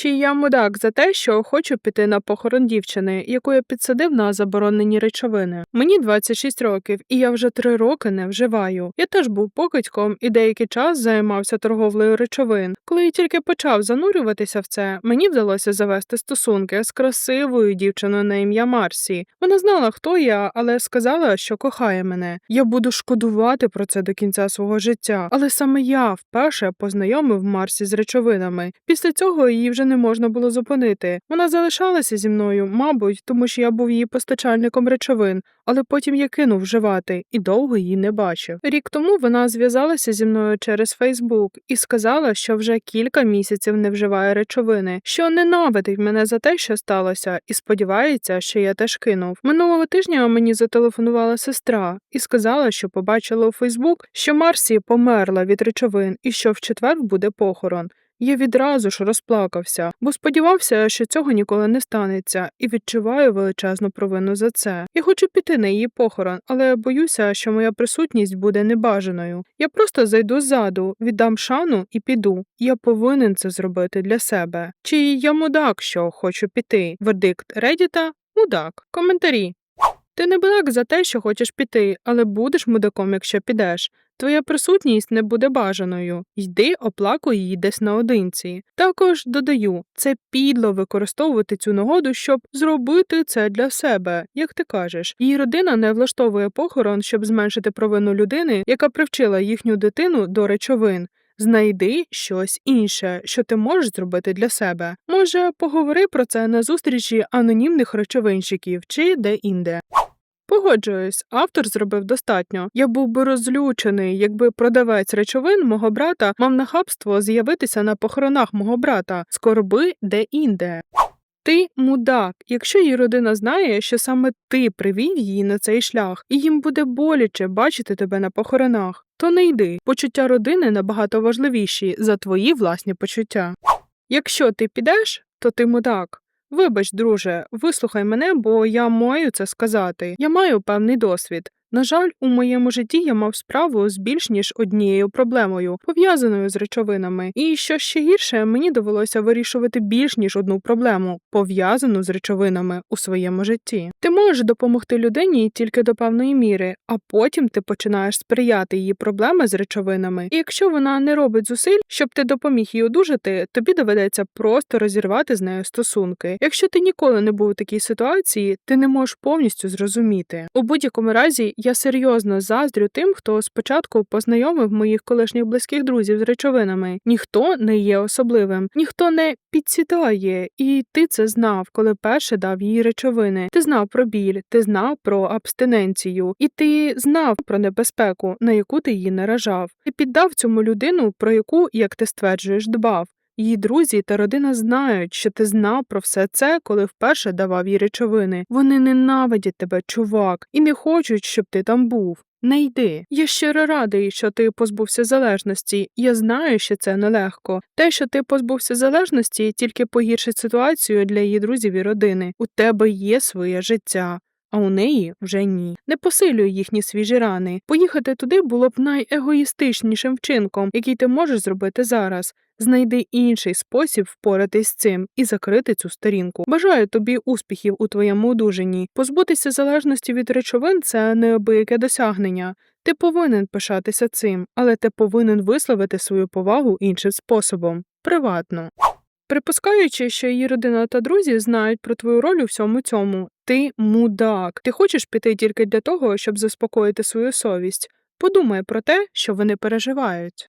Чи я мудак за те, що хочу піти на похорон дівчини, яку я підсадив на заборонені речовини? Мені 26 років, і я вже три роки не вживаю. Я теж був покидьком і деякий час займався торговлею речовин. Коли я тільки почав занурюватися в це, мені вдалося завести стосунки з красивою дівчиною на ім'я Марсі. Вона знала, хто я, але сказала, що кохає мене. Я буду шкодувати про це до кінця свого життя. Але саме я вперше познайомив Марсі з речовинами. Після цього її вже не можна було зупинити. Вона залишалася зі мною, мабуть, тому що я був її постачальником речовин, але потім я кинув вживати і довго її не бачив. Рік тому вона зв'язалася зі мною через Фейсбук і сказала, що вже кілька місяців не вживає речовини, що ненавидить мене за те, що сталося, і сподівається, що я теж кинув. Минулого тижня мені зателефонувала сестра і сказала, що побачила у Фейсбук, що Марсі померла від речовин і що в четвер буде похорон. Я відразу ж розплакався, бо сподівався, що цього ніколи не станеться, і відчуваю величезну провину за це. Я хочу піти на її похорон, але боюся, що моя присутність буде небажаною. Я просто зайду ззаду, віддам шану і піду. Я повинен це зробити для себе. Чи я мудак, що хочу піти? Вердикт Редіта мудак. Коментарі. Ти не мудак за те, що хочеш піти, але будеш мудаком, якщо підеш. Твоя присутність не буде бажаною. Йди, оплакуй її десь наодинці. Також додаю, це підло використовувати цю нагоду, щоб зробити це для себе, як ти кажеш. Її родина не влаштовує похорон, щоб зменшити провину людини, яка привчила їхню дитину до речовин. Знайди щось інше, що ти можеш зробити для себе. Може, поговори про це на зустрічі анонімних речовинщиків чи де-інде. Погоджуюсь, автор зробив достатньо. Я був би розлючений, якби продавець речовин мого брата мав нахабство з'явитися на похоронах мого брата, скорби де-інде. Ти мудак, якщо її родина знає, що саме ти привів її на цей шлях, і їм буде боляче бачити тебе на похоронах, то не йди. Почуття родини набагато важливіші за твої власні почуття. Якщо ти підеш, то ти мудак. Вибач, друже, вислухай мене, бо я маю це сказати. Я маю певний досвід. На жаль, у моєму житті я мав справу з більш ніж однією проблемою, пов'язаною з речовинами. І що ще гірше, мені довелося вирішувати більш ніж одну проблему, пов'язану з речовинами у своєму житті. Ти можеш допомогти людині тільки до певної міри, а потім ти починаєш сприяти її проблеми з речовинами. І якщо вона не робить зусиль, щоб ти допоміг їй одужати, тобі доведеться просто розірвати з нею стосунки. Якщо ти ніколи не був у такій ситуації, ти не можеш повністю зрозуміти. У будь-якому разі я серйозно заздрю тим, хто спочатку познайомив моїх колишніх близьких друзів з речовинами. Ніхто не є особливим, ніхто не підсідає, і ти це знав, коли перше дав їй речовини. Ти знав про біль, ти знав про абстиненцію, і ти знав про небезпеку, на яку ти її наражав. Ти піддав цьому людину, про яку, як ти стверджуєш, дбав. Її друзі та родина знають, що ти знав про все це, коли вперше давав їй речовини. Вони ненавидять тебе, чувак, і не хочуть, щоб ти там був. Не йди. Я щиро радий, що ти позбувся залежності. Я знаю, що це нелегко. Те, що ти позбувся залежності, тільки погіршить ситуацію для її друзів і родини. У тебе є своє життя. А у неї вже ні. Не посилюй їхні свіжі рани. Поїхати туди було б найегоїстичнішим вчинком, який ти можеш зробити зараз. Знайди інший спосіб впоратись з цим і закрити цю сторінку. Бажаю тобі успіхів у твоєму одужанні. Позбутися залежності від речовин це неабияке досягнення. Ти повинен пишатися цим, але ти повинен висловити свою повагу іншим способом приватно. Припускаючи, що її родина та друзі знають про твою роль у всьому цьому, ти мудак. Ти хочеш піти тільки для того, щоб заспокоїти свою совість. Подумай про те, що вони переживають.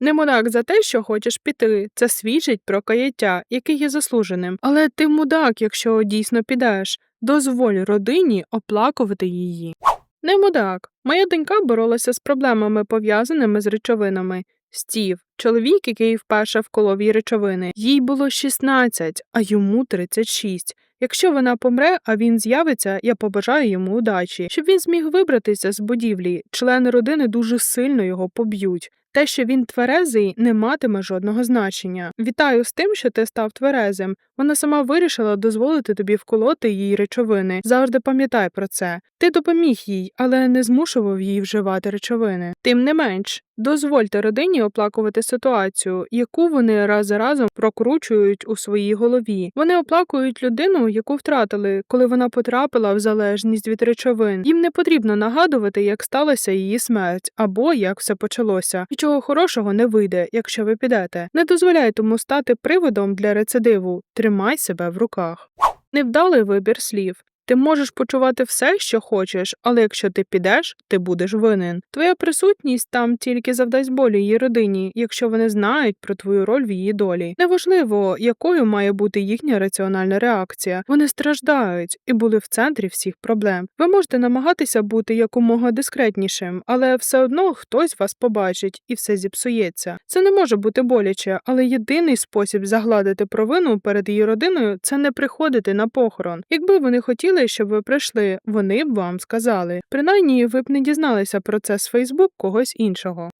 Не мудак за те, що хочеш піти. Це свідчить про каяття, яке є заслуженим. Але ти мудак, якщо дійсно підеш. Дозволь родині оплакувати її. Не мудак. Моя донька боролася з проблемами, пов'язаними з речовинами. Стів, чоловік, який вперше вколов їй речовини, їй було 16, а йому 36. Якщо вона помре, а він з'явиться, я побажаю йому удачі, щоб він зміг вибратися з будівлі. Члени родини дуже сильно його поб'ють. Те, що він тверезий, не матиме жодного значення. Вітаю з тим, що ти став тверезим. Вона сама вирішила дозволити тобі вколоти її речовини. Завжди пам'ятай про це. Ти допоміг їй, але не змушував її вживати речовини. Тим не менш, Дозвольте родині оплакувати ситуацію, яку вони раз за разом прокручують у своїй голові. Вони оплакують людину, яку втратили, коли вона потрапила в залежність від речовин. Їм не потрібно нагадувати, як сталася її смерть або як все почалося. Нічого хорошого не вийде, якщо ви підете. Не дозволяй тому стати приводом для рецидиву. Тримай себе в руках. Невдалий вибір слів. Ти можеш почувати все, що хочеш, але якщо ти підеш, ти будеш винен. Твоя присутність там тільки завдасть болі її родині, якщо вони знають про твою роль в її долі. Неважливо, якою має бути їхня раціональна реакція. Вони страждають і були в центрі всіх проблем. Ви можете намагатися бути якомога дискретнішим, але все одно хтось вас побачить і все зіпсується. Це не може бути боляче, але єдиний спосіб загладити провину перед її родиною це не приходити на похорон. Якби вони хотіли, щоб ви прийшли, вони б вам сказали. Принаймні, ви б не дізналися про це з Фейсбук когось іншого.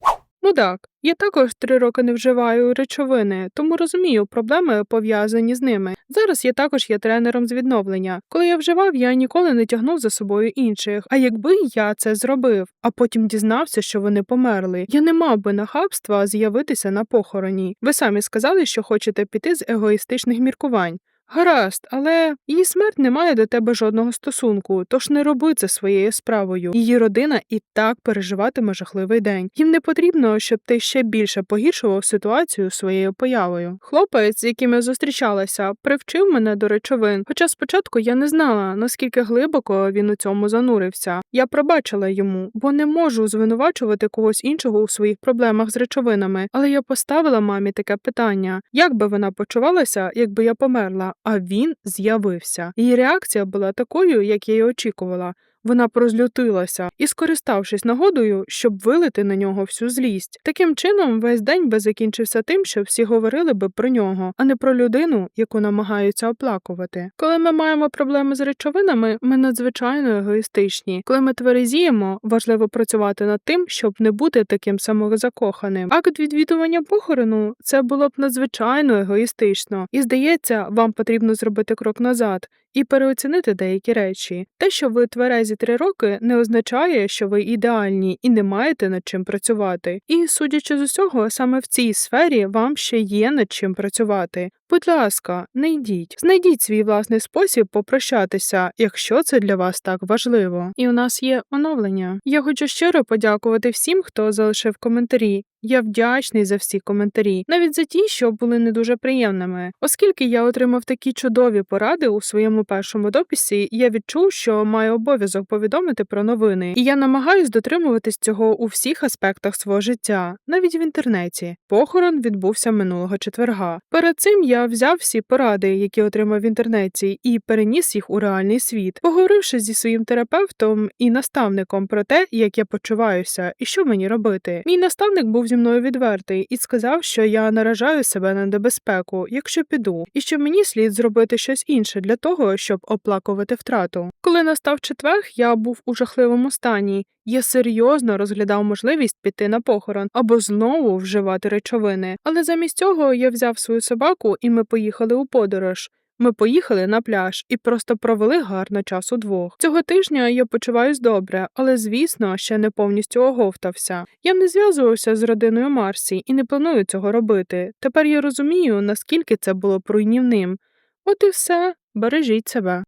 Мудак, я також три роки не вживаю речовини, тому розумію проблеми пов'язані з ними. Зараз я також є тренером з відновлення. Коли я вживав, я ніколи не тягнув за собою інших. А якби я це зробив, а потім дізнався, що вони померли, я не мав би нахабства з'явитися на похороні. Ви самі сказали, що хочете піти з егоїстичних міркувань. Гаразд, але її смерть не має до тебе жодного стосунку, тож не роби це своєю справою. Її родина і так переживатиме жахливий день. Їм не потрібно, щоб ти ще більше погіршував ситуацію своєю появою. Хлопець, з яким я зустрічалася, привчив мене до речовин. Хоча спочатку я не знала, наскільки глибоко він у цьому занурився. Я пробачила йому, бо не можу звинувачувати когось іншого у своїх проблемах з речовинами. Але я поставила мамі таке питання: як би вона почувалася, якби я померла? А він з'явився. Її реакція була такою, як я й очікувала. Вона прозлютилася і, скориставшись нагодою, щоб вилити на нього всю злість. Таким чином, весь день би закінчився тим, що всі говорили би про нього, а не про людину, яку намагаються оплакувати. Коли ми маємо проблеми з речовинами, ми надзвичайно егоїстичні. Коли ми тверезіємо, важливо працювати над тим, щоб не бути таким самозакоханим. Акт відвідування похорону це було б надзвичайно егоїстично, і здається, вам потрібно зробити крок назад і переоцінити деякі речі. Те, що ви тверезі три роки, не означає, що ви ідеальні і не маєте над чим працювати. І, судячи з усього, саме в цій сфері вам ще є над чим працювати. Будь ласка, не йдіть, знайдіть свій власний спосіб попрощатися, якщо це для вас так важливо. І у нас є оновлення. Я хочу щиро подякувати всім, хто залишив коментарі. Я вдячний за всі коментарі, навіть за ті, що були не дуже приємними. Оскільки я отримав такі чудові поради у своєму першому дописі, я відчув, що маю обов'язок повідомити про новини, і я намагаюсь дотримуватись цього у всіх аспектах свого життя, навіть в інтернеті. Похорон відбувся минулого четверга. Перед цим я взяв всі поради, які отримав в інтернеті, і переніс їх у реальний світ, поговоривши зі своїм терапевтом і наставником про те, як я почуваюся і що мені робити. Мій наставник був зі мною відвертий і сказав, що я наражаю себе на небезпеку, якщо піду, і що мені слід зробити щось інше для того, щоб оплакувати втрату. Коли настав четверг, я був у жахливому стані. Я серйозно розглядав можливість піти на похорон або знову вживати речовини. Але замість цього я взяв свою собаку і ми поїхали у подорож. Ми поїхали на пляж і просто провели гарно час удвох. Цього тижня я почуваюсь добре, але звісно ще не повністю оговтався. Я не зв'язувався з родиною Марсі і не планую цього робити. Тепер я розумію, наскільки це було б руйнівним. От і все, бережіть себе.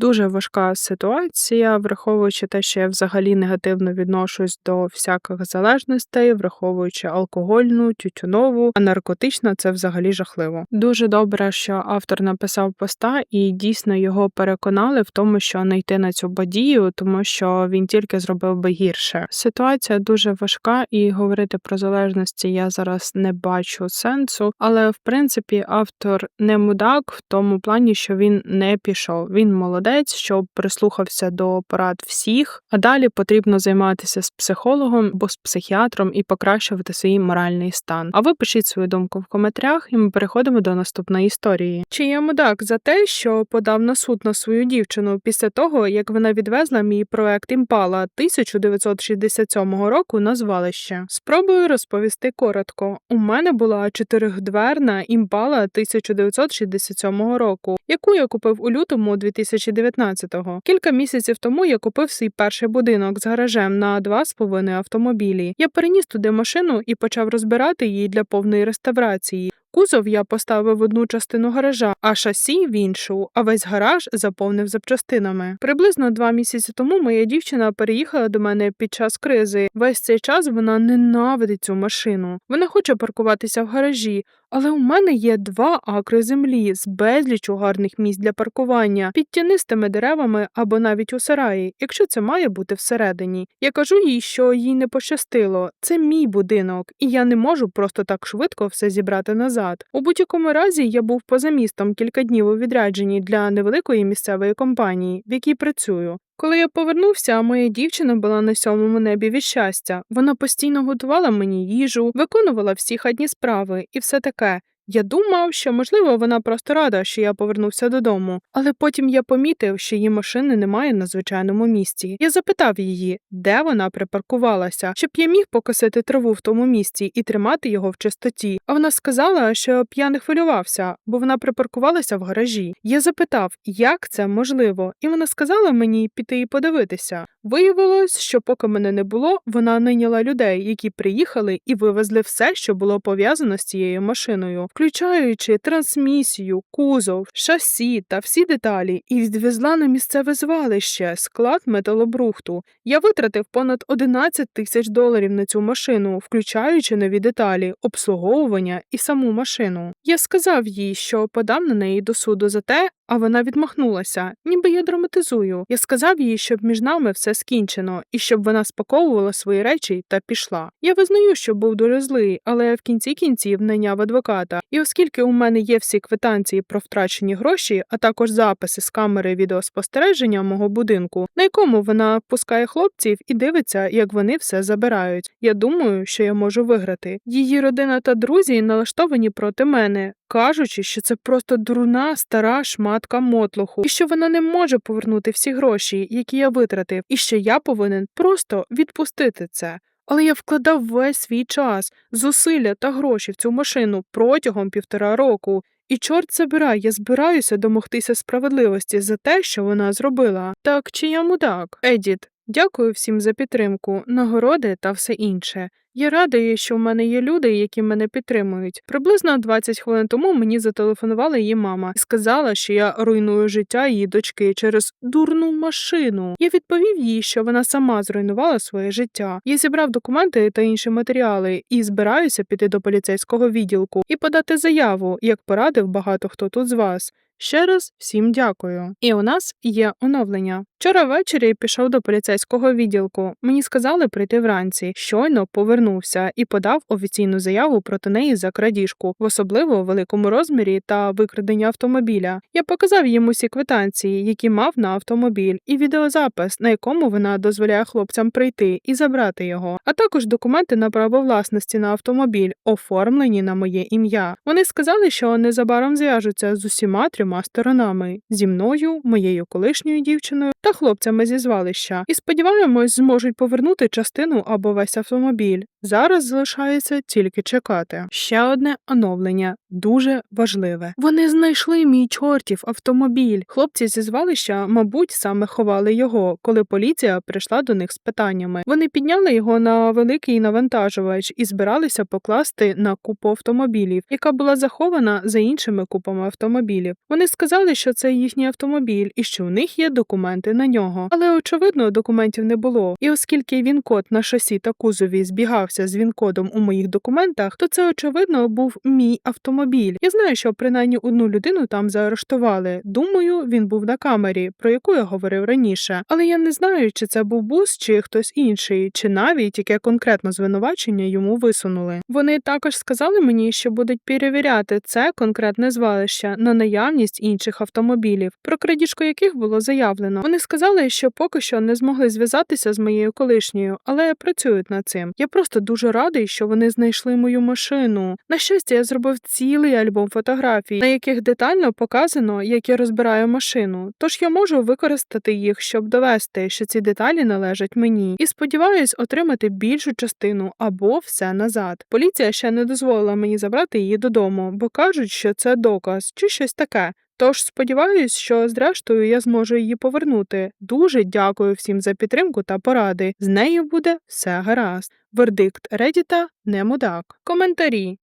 Дуже важка ситуація, враховуючи те, що я взагалі негативно відношусь до всяких залежностей, враховуючи алкогольну, тютюнову, а наркотична це взагалі жахливо. Дуже добре, що автор написав поста і дійсно його переконали в тому, що не йти на цю подію, тому що він тільки зробив би гірше. Ситуація дуже важка, і говорити про залежності я зараз не бачу сенсу, але в принципі автор не мудак в тому плані, що він не пішов. Він молодець молодець, що прислухався до порад всіх, а далі потрібно займатися з психологом або з психіатром і покращувати свій моральний стан. А ви пишіть свою думку в коментарях, і ми переходимо до наступної історії. Чи є мудак за те, що подав на суд на свою дівчину після того, як вона відвезла мій проект Імпала 1967 року на звалище? Спробую розповісти коротко. У мене була чотиридверна імпала 1967 року, яку я купив у лютому 2009 2019-го. Кілька місяців тому я купив свій перший будинок з гаражем на 2,5 автомобілі. Я переніс туди машину і почав розбирати її для повної реставрації. Кузов я поставив одну частину гаража, а шасі в іншу, а весь гараж заповнив запчастинами. Приблизно два місяці тому моя дівчина переїхала до мене під час кризи. Весь цей час вона ненавидить цю машину. Вона хоче паркуватися в гаражі, але у мене є два акри землі з безлічу гарних місць для паркування, під тінистими деревами або навіть у сараї, якщо це має бути всередині. Я кажу їй, що їй не пощастило. Це мій будинок, і я не можу просто так швидко все зібрати назад. У будь-якому разі я був поза містом кілька днів у відрядженні для невеликої місцевої компанії, в якій працюю. Коли я повернувся, моя дівчина була на сьомому небі від щастя. Вона постійно готувала мені їжу, виконувала всі хатні справи і все таке. Я думав, що можливо вона просто рада, що я повернувся додому, але потім я помітив, що її машини немає на звичайному місці. Я запитав її, де вона припаркувалася, щоб я міг покосити траву в тому місці і тримати його в чистоті. А вона сказала, що я не хвилювався, бо вона припаркувалася в гаражі. Я запитав, як це можливо, і вона сказала мені піти і подивитися. Виявилось, що поки мене не було, вона найняла людей, які приїхали і вивезли все, що було пов'язано з цією машиною, включаючи трансмісію, кузов, шасі та всі деталі, і відвезла на місцеве звалище, склад металобрухту. Я витратив понад 11 тисяч доларів на цю машину, включаючи нові деталі, обслуговування і саму машину. Я сказав їй, що подам на неї до суду за те, а вона відмахнулася, ніби я драматизую. Я сказав їй, щоб між нами все скінчено, і щоб вона спаковувала свої речі та пішла. Я визнаю, що був дуже злий, але в кінці кінців найняв адвоката. І оскільки у мене є всі квитанції про втрачені гроші, а також записи з камери відеоспостереження мого будинку, на якому вона пускає хлопців і дивиться, як вони все забирають. Я думаю, що я можу виграти. Її родина та друзі налаштовані проти мене. Кажучи, що це просто дурна стара шматка мотлоху, і що вона не може повернути всі гроші, які я витратив, і що я повинен просто відпустити це. Але я вкладав весь свій час, зусилля та гроші в цю машину протягом півтора року. І чорт забирай, я збираюся домогтися справедливості за те, що вона зробила. Так чи я мудак? Едіт, дякую всім за підтримку, нагороди та все інше. Я радий, що в мене є люди, які мене підтримують. Приблизно 20 хвилин тому мені зателефонувала її мама і сказала, що я руйную життя її дочки через дурну машину. Я відповів їй, що вона сама зруйнувала своє життя. Я зібрав документи та інші матеріали і збираюся піти до поліцейського відділку і подати заяву, як порадив багато хто тут з вас. Ще раз всім дякую. І у нас є оновлення. Вчора ввечері пішов до поліцейського відділку. Мені сказали прийти вранці. Щойно повернувся і подав офіційну заяву проти неї за крадіжку, в особливо великому розмірі та викрадення автомобіля. Я показав їм усі квитанції, які мав на автомобіль, і відеозапис, на якому вона дозволяє хлопцям прийти і забрати його, а також документи на право власності на автомобіль, оформлені на моє ім'я. Вони сказали, що незабаром зв'яжуться з усіма трьома сторонами зі мною, моєю колишньою дівчиною та хлопцями зі звалища, і сподіваємось, зможуть повернути частину або весь автомобіль. Зараз залишається тільки чекати. Ще одне оновлення дуже важливе. Вони знайшли мій чортів автомобіль. Хлопці зі звалища, мабуть, саме ховали його, коли поліція прийшла до них з питаннями. Вони підняли його на великий навантажувач і збиралися покласти на купу автомобілів, яка була захована за іншими купами автомобілів. Вони сказали, що це їхній автомобіль і що у них є документи на нього. Але очевидно, документів не було. І оскільки він код на шасі та кузові збігався з він-кодом у моїх документах, то це очевидно був мій автомобіль. Я знаю, що принаймні одну людину там заарештували. Думаю, він був на камері, про яку я говорив раніше. Але я не знаю, чи це був бус, чи хтось інший, чи навіть яке конкретно звинувачення йому висунули. Вони також сказали мені, що будуть перевіряти це конкретне звалище на наявність інших автомобілів, про крадіжку яких було заявлено. Вони сказали, що поки що не змогли зв'язатися з моєю колишньою, але працюють над цим. Я просто дуже радий, що вони знайшли мою машину. На щастя, я зробив цілий альбом фотографій, на яких детально показано, як я розбираю машину. Тож я можу використати їх, щоб довести, що ці деталі належать мені, і сподіваюсь отримати більшу частину або все назад. Поліція ще не дозволила мені забрати її додому, бо кажуть, що це доказ чи щось таке. Тож сподіваюсь, що зрештою я зможу її повернути. Дуже дякую всім за підтримку та поради. З нею буде все гаразд. Вердикт Редіта не мудак. Коментарі.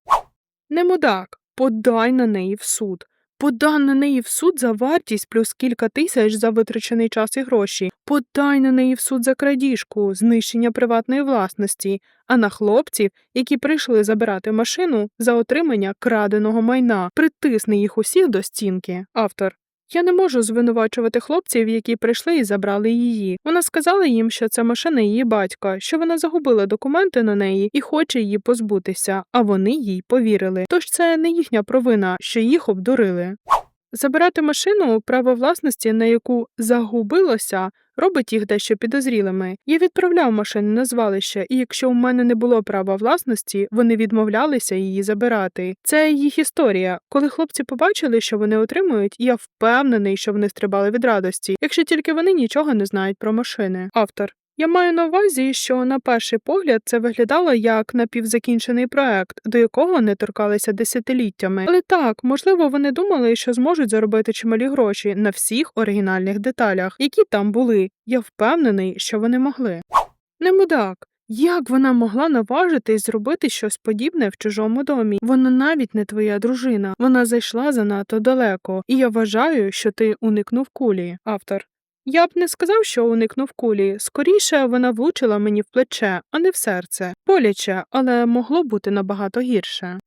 Не мудак. Подай на неї в суд. Подай на неї в суд за вартість плюс кілька тисяч за витрачений час і гроші. Подай на неї в суд за крадіжку, знищення приватної власності, а на хлопців, які прийшли забирати машину за отримання краденого майна, притисни їх усіх до стінки. Автор. Я не можу звинувачувати хлопців, які прийшли і забрали її. Вона сказала їм, що це машина її батька, що вона загубила документи на неї і хоче її позбутися, а вони їй повірили. Тож це не їхня провина, що їх обдурили. Забирати машину, право власності, на яку загубилося, робить їх дещо підозрілими. Я відправляв машини на звалище, і якщо у мене не було права власності, вони відмовлялися її забирати. Це їх історія. Коли хлопці побачили, що вони отримують, я впевнений, що вони стрибали від радості, якщо тільки вони нічого не знають про машини. Автор. Я маю на увазі, що на перший погляд це виглядало як напівзакінчений проект, до якого не торкалися десятиліттями. Але так, можливо, вони думали, що зможуть заробити чималі гроші на всіх оригінальних деталях, які там були. Я впевнений, що вони могли. Не мудак. Як вона могла наважитись зробити щось подібне в чужому домі? Вона навіть не твоя дружина. Вона зайшла занадто далеко, і я вважаю, що ти уникнув кулі. Автор. Я б не сказав, що уникнув кулі. Скоріше вона влучила мені в плече, а не в серце. Боляче, але могло бути набагато гірше.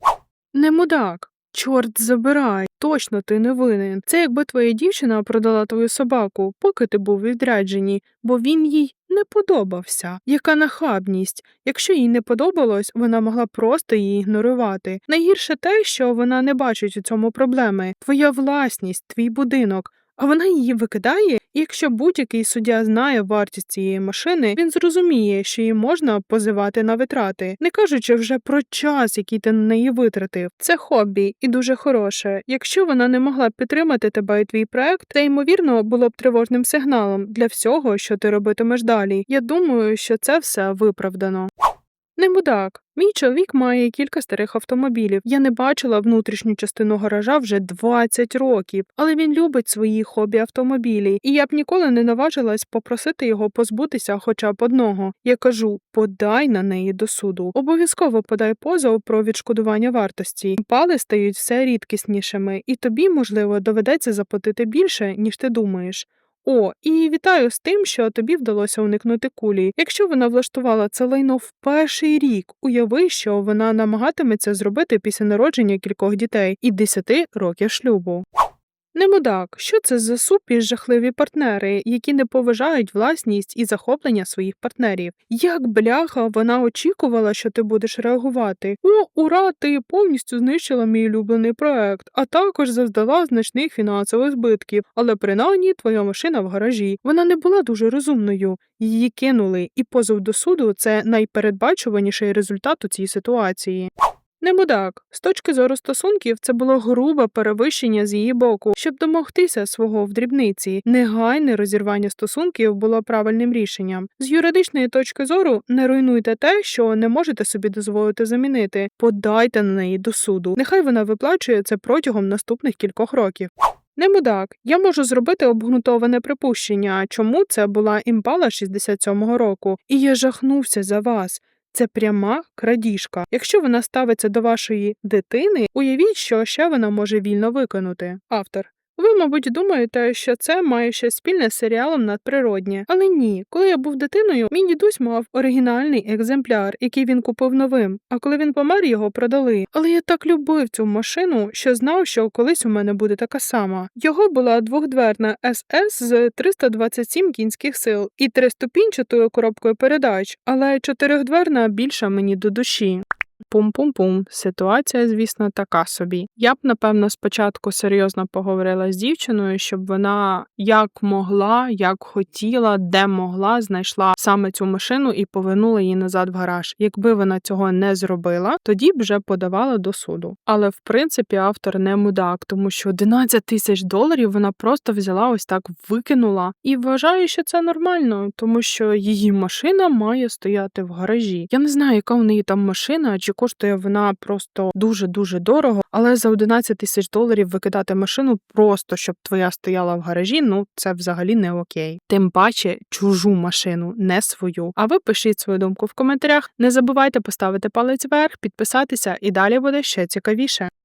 Не мудак. Чорт забирай, точно ти не винен. Це якби твоя дівчина продала твою собаку, поки ти був у відрядженні, бо він їй не подобався. Яка нахабність. Якщо їй не подобалось, вона могла просто її ігнорувати. Найгірше те, що вона не бачить у цьому проблеми. Твоя власність, твій будинок. А вона її викидає, і якщо будь-який суддя знає вартість цієї машини, він зрозуміє, що її можна позивати на витрати, не кажучи вже про час, який ти на неї витратив. Це хобі і дуже хороше. Якщо вона не могла б підтримати тебе і твій проект, це ймовірно було б тривожним сигналом для всього, що ти робитимеш далі. Я думаю, що це все виправдано. Не мудак. Мій чоловік має кілька старих автомобілів. Я не бачила внутрішню частину гаража вже 20 років, але він любить свої хобі автомобілі, і я б ніколи не наважилась попросити його позбутися хоча б одного. Я кажу: подай на неї до суду. Обов'язково подай позов про відшкодування вартості. Пали стають все рідкіснішими, і тобі, можливо, доведеться заплатити більше, ніж ти думаєш. О, і вітаю з тим, що тобі вдалося уникнути кулі. Якщо вона влаштувала це лайно в перший рік, уяви, що вона намагатиметься зробити після народження кількох дітей і 10 років шлюбу. Не мудак, що це за супі жахливі партнери, які не поважають власність і захоплення своїх партнерів. Як бляха вона очікувала, що ти будеш реагувати? О, ура, ти повністю знищила мій улюблений проект, а також завдала значних фінансових збитків. Але принаймні твоя машина в гаражі. Вона не була дуже розумною. Її кинули, і позов до суду це найпередбачуваніший результат у цій ситуації. Не мудак. З точки зору стосунків, це було грубе перевищення з її боку, щоб домогтися свого в дрібниці. Негайне розірвання стосунків було правильним рішенням. З юридичної точки зору не руйнуйте те, що не можете собі дозволити замінити. Подайте на неї до суду. Нехай вона виплачує це протягом наступних кількох років. Не мудак, я можу зробити обґрунтоване припущення, чому це була імпала 67-го року, і я жахнувся за вас. Це пряма крадіжка. Якщо вона ставиться до вашої дитини, уявіть, що ще вона може вільно виконати. Автор. Ви, мабуть, думаєте, що це має щось спільне з серіалом надприроднє. Але ні, коли я був дитиною, мій дідусь мав оригінальний екземпляр, який він купив новим. А коли він помер, його продали. Але я так любив цю машину, що знав, що колись у мене буде така сама. Його була двохдверна СС з 327 кінських сил і триступінчатою коробкою передач, але чотирьохдверна більша мені до душі. Пум-пум-пум. Ситуація, звісно, така собі. Я б, напевно, спочатку серйозно поговорила з дівчиною, щоб вона як могла, як хотіла, де могла, знайшла саме цю машину і повернула її назад в гараж. Якби вона цього не зробила, тоді б вже подавала до суду. Але в принципі автор не мудак, тому що 11 тисяч доларів вона просто взяла ось так викинула і вважаю, що це нормально, тому що її машина має стояти в гаражі. Я не знаю, яка у неї там машина. Чи кажучи, коштує вона просто дуже дуже дорого. Але за 11 тисяч доларів викидати машину просто щоб твоя стояла в гаражі. Ну це взагалі не окей. Тим паче чужу машину, не свою. А ви пишіть свою думку в коментарях. Не забувайте поставити палець вверх, підписатися, і далі буде ще цікавіше.